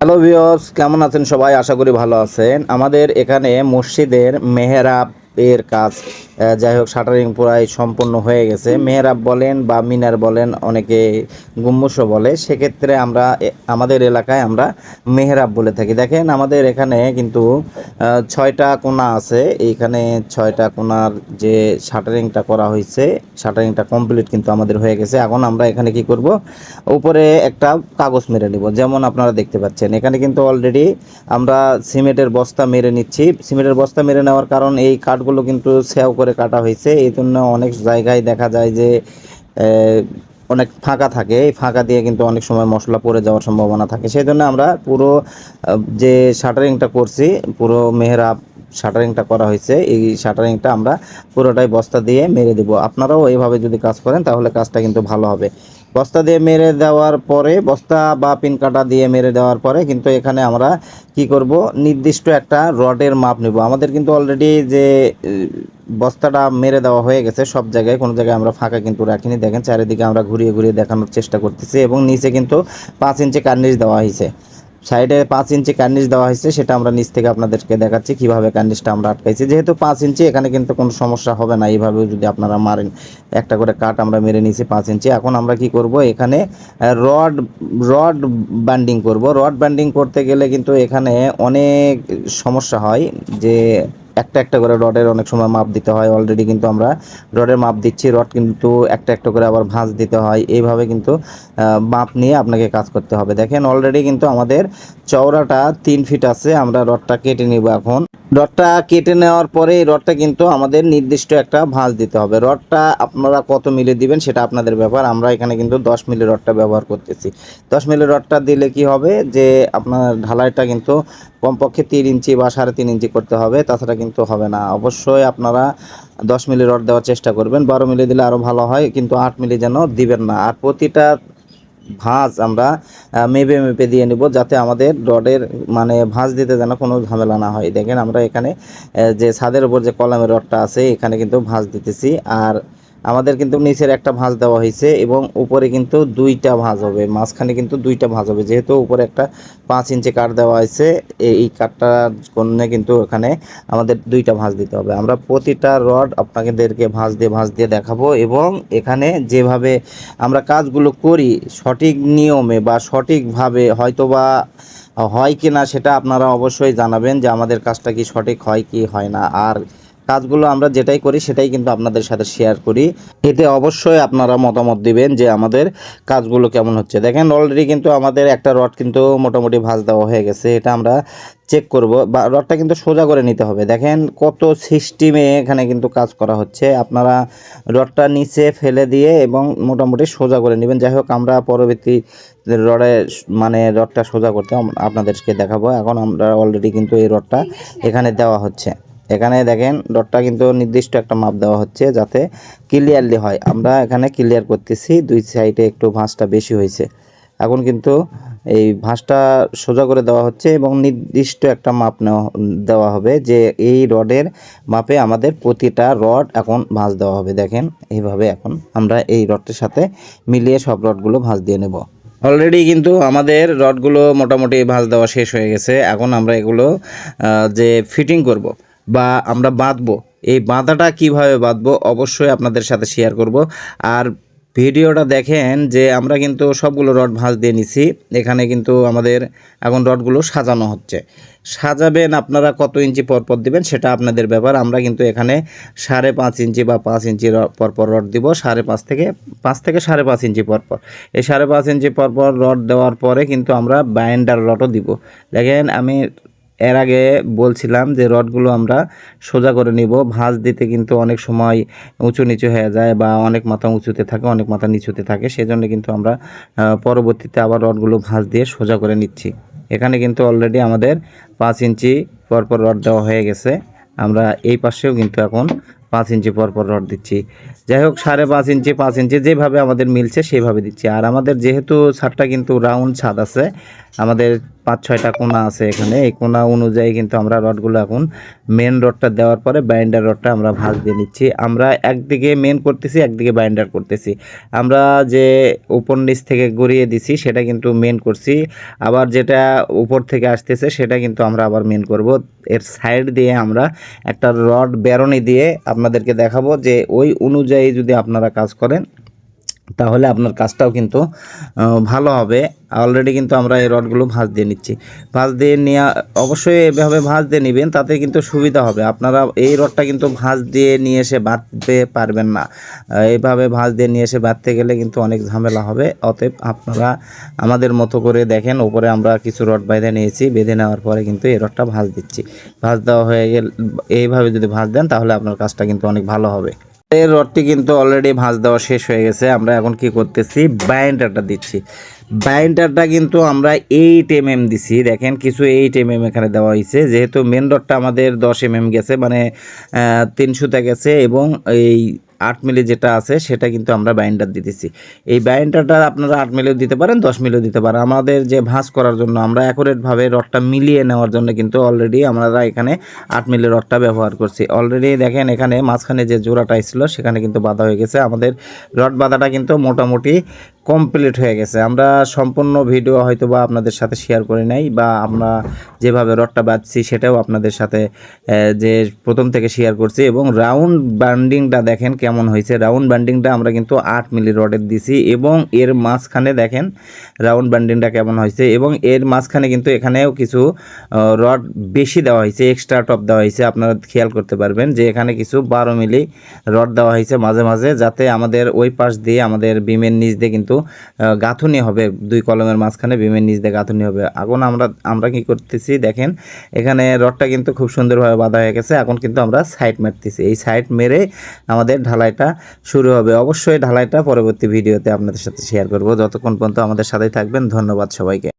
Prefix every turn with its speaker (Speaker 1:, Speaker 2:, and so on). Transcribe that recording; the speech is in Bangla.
Speaker 1: হ্যালো ভিওস কেমন আছেন সবাই? আশা করি ভালো আছেন। আমাদের এখানে মসজিদের মেহরাব এর কাজ যাই হোক, শাটারিং প্রায় সম্পূর্ণ হয়ে গেছে। মেহরাব বলেন বা মিনার বলেন, অনেকে গুম্বুসও বলে, সেক্ষেত্রে আমরা আমাদের এলাকায় আমরা মেহরাব বলে থাকি। দেখেন, আমাদের এখানে কিন্তু ছয়টা কোণা আছে। এইখানে ছয়টা কোণার যে শাটারিংটা করা হয়েছে, শাটারিংটা কমপ্লিট কিন্তু আমাদের হয়ে গেছে। এখন আমরা এখানে কি করব? উপরে একটা কাগজ মেরে নিব। যেমন আপনারা দেখতে পাচ্ছেন, এখানে কিন্তু অলরেডি আমরা সিমেন্টের বস্তা মেরে নিচ্ছি। সিমেন্টের বস্তা মেরে নেওয়ার কারণ এই কাঠগুলো কিন্তু সেও করে কাটা হয়েছে। এই জন্য অনেক জায়গায় দেখা যায় যে অনেক ফাঁকা থাকে। এই ফাঁকা দিয়ে কিন্তু অনেক সময় মশলা পড়ে যাওয়ার সম্ভাবনা থাকে। সেই জন্য আমরা পুরো যে শাটারিংটা করছি, পুরো মেহরাব শাটারিংটা করা হয়েছে। এই শাটারিংটা আমরা পুরোটাই বস্তা দিয়ে মেরে দেব। আপনারাও এইভাবে যদি কাজ করেন, তাহলে কাজটা কিন্তু ভালো হবে। বস্তা দিয়ে মেরে দেওয়ার পরে, বস্তা বা পিন কাটা দিয়ে মেরে দেওয়ার পরে কিন্তু এখানে আমরা কি করব? নির্দিষ্ট একটা রডের মাপ নেব। আমাদের কিন্তু অলরেডি যে বস্তাটা মেরে দেওয়া হয়ে গেছে, সব জায়গায়, কোনো জায়গায় আমরা ফাঁকা কিন্তু রাখিনি। দেখেন চারিদিকে আমরা ঘুরিয়ে ঘুরিয়ে দেখানোর চেষ্টা করতেছি এবং নিচে কিন্তু পাঁচ ইঞ্চি কার্নিশ দেওয়া হয়েছে। সাইডে পাঁচ ইঞ্চি কার্নিশ দেওয়া হয়েছে, সেটা আমরা নিচ থেকে আপনাদেরকে দেখাচ্ছি, কীভাবে কার্নিশটা আমরা আটকাইছি। যেহেতু পাঁচ ইঞ্চি, এখানে কিন্তু কোনো সমস্যা হবে না। এইভাবে যদি আপনারা মারেন, একটা করে কাট আমরা মেরে নিয়েছি পাঁচ ইঞ্চি। এখন আমরা কি করব, এখানে রড রড ব্যান্ডিং করব। রড ব্যান্ডিং করতে গেলে কিন্তু এখানে অনেক সমস্যা হয় যে একটা একটা করে রডের অনেক সময় মাপ দিতে হয়। অলরেডি কিন্তু আমরা রডের মাপ দিচ্ছি, রড কিন্তু একটা একটা করে আবার ভাঁজ দিতে হয়। এইভাবে কিন্তু মাপ নিয়ে আপনাকে কাজ করতে হবে। দেখেন অলরেডি কিন্তু আমাদের চওড়াটা তিন ফিট আছে, আমরা রডটা কেটে নিব এখন। রডটা কেটে নেওয়ার পরে এই রডটা কিন্তু আমাদের নির্দিষ্ট একটা ভাঁজ দিতে হবে। রডটা আপনারা কত মিলে দিবেন সেটা আপনাদের ব্যাপার। আমরা এখানে কিন্তু দশ মিলি রডটা ব্যবহার করতেছি। দশ মিলি রডটা দিলে কি হবে? যে আপনার ঢালাইটা কিন্তু কমপক্ষে তিন ইঞ্চি বা সাড়ে তিন ইঞ্চি করতে হবে, তাছাড়া কিন্তু হবে না। অবশ্যই আপনারা দশ মিলি রড দেওয়ার চেষ্টা করবেন। বারো মিলি দিলে আরও ভালো হয়, কিন্তু আট মিলি যেন দিবেন না। আর প্রতিটা ভাঁজ আমরা মেপে মেপে দিয়ে নিব যাতে আমাদের রডের মানে ভাঁজ দিতে যেন কোনো ঝামেলা না হয়। দেখেন আমরা এখানে যে ছাদের উপর যে কলমের রডটা আছে, এখানে কিন্তু ভাঁজ দিতেছি। আর আমাদের কিন্তু নিচের একটা ভাঁজ দেওয়া হয়েছে এবং উপরে কিন্তু দুইটা ভাঁজ হবে। মাঝখানে কিন্তু দুইটা ভাঁজ হবে। যেহেতু উপরে একটা পাঁচ ইঞ্চি কাঠ দেওয়া হয়েছে এই কাঠটার জন্য কিন্তু এখানে আমাদের দুইটা ভাঁজ দিতে হবে। আমরা প্রতিটা রড আপনাদেরকে ভাঁজ দিয়ে ভাঁজ দিয়ে দেখাবো এবং এখানে যেভাবে আমরা কাজগুলো করি সঠিক নিয়মে বা সঠিকভাবে হয়তোবা হয় কি না সেটা আপনারা অবশ্যই জানাবেন যে আমাদের কাজটা কি সঠিক হয় কি হয় না। আর কাজগুলো আমরা যেটাই করি, সেটাই কিন্তু আপনাদের সাথে শেয়ার করি। এতে অবশ্যই আপনারা মতামত দিবেন যে আমাদের কাজগুলো কেমন হচ্ছে। দেখেন অলরেডি কিন্তু আমাদের একটা রড কিন্তু মোটামুটি ভাঁজ দেওয়া হয়ে গেছে, এটা আমরা চেক করব। বা রডটা কিন্তু সোজা করে নিতে হবে। দেখেন কত সিস্টেমে এখানে কিন্তু কাজ করা হচ্ছে। আপনারা রডটা নিচে ফেলে দিয়ে এবং মোটামুটি সোজা করে নেবেন। যাই হোক, আমরা পরবর্তী রডে মানে রডটা সোজা করতে আপনাদেরকে দেখাবো। এখন আমরা অলরেডি কিন্তু এই রডটা এখানে দেওয়া হচ্ছে। এখানে দেখেন রডটা কিন্তু নির্দিষ্ট একটা মাপ দেওয়া হচ্ছে যাতে ক্লিয়ারলি হয়। আমরা এখানে ক্লিয়ার করতেছি, দুই সাইডে একটু ভাঁজটা বেশি হয়েছে। এখন কিন্তু এই ভাঁজটা সোজা করে দেওয়া হচ্ছে এবং নির্দিষ্ট একটা মাপ নেওয়া, দেওয়া হবে যে এই রডের মাপে আমাদের প্রতিটা রড এখন ভাঁজ দেওয়া হবে। দেখেন এইভাবে এখন আমরা এই রডটির সাথে মিলিয়ে সব রডগুলো ভাঁজ দিয়ে নেব। অলরেডি কিন্তু আমাদের রডগুলো মোটামুটি ভাঁজ দেওয়া শেষ হয়ে গেছে। এখন আমরা এগুলো যে ফিটিং করব বা আমরা বাঁধবো। এই বাঁধাটা কীভাবে বাঁধবো অবশ্যই আপনাদের সাথে শেয়ার করব। আর ভিডিওটা দেখেন যে আমরা কিন্তু সবগুলো রড ভাঁজ দিয়ে নিছি। এখানে কিন্তু আমাদের এখন রডগুলো সাজানো হচ্ছে। সাজাবেন আপনারা কত ইঞ্চি পরপর পর দিবেন সেটা আপনাদের ব্যাপার। আমরা কিন্তু এখানে সাড়ে পাঁচ ইঞ্চি বা পাঁচ ইঞ্চি র- পর পর রড দিব, সাড়ে পাঁচ থেকে পাঁচ থেকে সাড়ে পাঁচ ইঞ্চি পর পর এই সাড়ে পাঁচ ইঞ্চি পর পর রড দেওয়ার পরে কিন্তু আমরা বাইন্ডার রডও দিব। দেখেন আমি এর আগে বলছিলাম যে রডগুলো আমরা সোজা করে নিব। ভাঁজ দিতে কিন্তু অনেক সময় উঁচু নিচু হয়ে যায় বা অনেক মাথা উঁচুতে থাকে, অনেক মাথা নিচুতে থাকে। সেজন্য কিন্তু আমরা পরবর্তীতে আবার রডগুলো ভাঁজ দিয়ে সোজা করে নিচ্ছি। এখানে কিন্তু অলরেডি আমাদের পাঁচ ইঞ্চি পরপর রড দেওয়া হয়ে গেছে। আমরা এই পাশেও কিন্তু এখন পাঁচ ইঞ্চি পরপর রড দিচ্ছি। যাই হোক, সাড়ে পাঁচ ইঞ্চি পাঁচ ইঞ্চি যেভাবে আমাদের মিলছে সেইভাবে দিচ্ছি। আর আমাদের যেহেতু ছাদটা কিন্তু রাউন্ড ছাদ আছে, আমাদের পাঁচ ছয়টা কোনা আছে এখানে। এই কোনা অনুযায়ী কিন্তু আমরা রডগুলো এখন মেন রডটা দেওয়ার পরে বাইন্ডার রডটা আমরা ভাঁজ দিয়ে নিচ্ছি। আমরা একদিকে মেন করতেছি, একদিকে বাইন্ডার করতেছি। আমরা যে উপর নিচ থেকে গড়িয়ে দিছি, সেটা কিন্তু মেন করছি। আবার যেটা উপর থেকে আসতেছে, সেটা কিন্তু আমরা আবার মেন করব। এর সাইড দিয়ে আমরা একটা রড বেরনি দিয়ে আপনাদেরকে দেখাবো যে ওই অনুযায়ী যদি আপনারা কাজ করেন তাহলে আপনার কাজটাও কিন্তু ভালো হবে। অলরেডি কিন্তু আমরা এই রডগুলো ভাঁজ দিয়ে নিচ্ছি। ভাঁজ দিয়ে নেওয়া অবশ্যই এভাবে ভাঁজ দিয়ে নেবেন, তাতে কিন্তু সুবিধা হবে। আপনারা এই রডটা কিন্তু ভাঁজ দিয়ে নিয়ে এসে বাঁধতে পারবেন না। এইভাবে ভাঁজ দিয়ে নিয়ে এসে বাঁধতে গেলে কিন্তু অনেক ঝামেলা হবে। অতএব আপনারা আমাদের মতো করে দেখেন, ওপরে আমরা কিছু রড বেঁধে নিয়েছি। বেঁধে নেওয়ার পরে কিন্তু এই রডটা ভাঁজ দিচ্ছি। ভাঁজ দেওয়া হয়ে গেলে, এইভাবে যদি ভাঁজ দেন, তাহলে আপনার কাজটা কিন্তু অনেক ভালো হবে। এই রডটি কিন্তু অলরেডি ভাঁজ দেওয়া শেষ হয়ে গেছে। আমরা এখন কি করতেছি? বাইন্ডারটা দিচ্ছি। বাইন্ডারটা কিন্তু আমরা এইট এম এম দিছি। দেখেন, কিছু এইট এম এম এখানে দেওয়া হয়েছে যেহেতু মেন রডটা আমাদের দশ এম এম গেছে মানে তিনশোতে গেছে এবং এই আট মিলি যেটা আছে, সেটা কিন্তু আমরা বাইন্ডার দিতেছি। এই বাইন্ডারটা আপনারা আট মিলিও দিতে পারেন, দশ মিলিও দিতে পারেন। আমাদের যে ভাঁজ করার জন্য আমরা অ্যাকুরেটভাবে রডটা মিলিয়ে নেওয়ার জন্য কিন্তু অলরেডি আমরা এখানে আট মিলি রডটা ব্যবহার করছি। অলরেডি দেখেন এখানে মাঝখানে যে জোড়াটা ছিল, সেখানে কিন্তু বাঁধা হয়ে গেছে। আমাদের রড বাঁধাটা কিন্তু মোটামুটি কমপ্লিট হয়ে গেছে। আমরা সম্পূর্ণ ভিডিও হয়তো বা আপনাদের সাথে শেয়ার করে নাই বা আমরা যেভাবে রডটা বাঁধছি সেটাও আপনাদের সাথে যে প্রথম থেকে শেয়ার করছি এবং রাউন্ড বান্ডিংটা দেখেন কেমন হয়েছে। রাউন্ড বান্ডিংটা আমরা কিন্তু আট মিলি রডের দিছি এবং এর মাঝখানে দেখেন রাউন্ড বান্ডিংটা কেমন হয়েছে এবং এর মাঝখানে কিন্তু এখানেও কিছু রড বেশি দেওয়া হয়েছে এক্সট্রা টপ দেওয়া হয়েছে। আপনারা খেয়াল করতে পারবেন যে এখানে কিছু বারো মিলি রড দেওয়া হয়েছে মাঝে মাঝে যাতে আমাদের ওই পাশ দিয়ে আমাদের বিমের নিচ দিয়ে কিন্তু আহ, গাঁথুনি হবে দুই কলমের মাঝখানে বিমের নিচ দিয়ে গাঁথুনি হবে। এখন আমরা আমরা কি করতেছি দেখেন এখানে রডটা কিন্তু খুব সুন্দরভাবে বাঁধা হয়ে গেছে। এখন কিন্তু আমরা সাইড মারতেছি। এই সাইড মেরে আমাদের ঢালাইটা শুরু হবে। অবশ্যই ঢালাইটা পরবর্তী ভিডিওতে আপনাদের সাথে শেয়ার করব। যতক্ষণ পর্যন্ত আমাদের সাথেই থাকবেন ধন্যবাদ সবাইকে।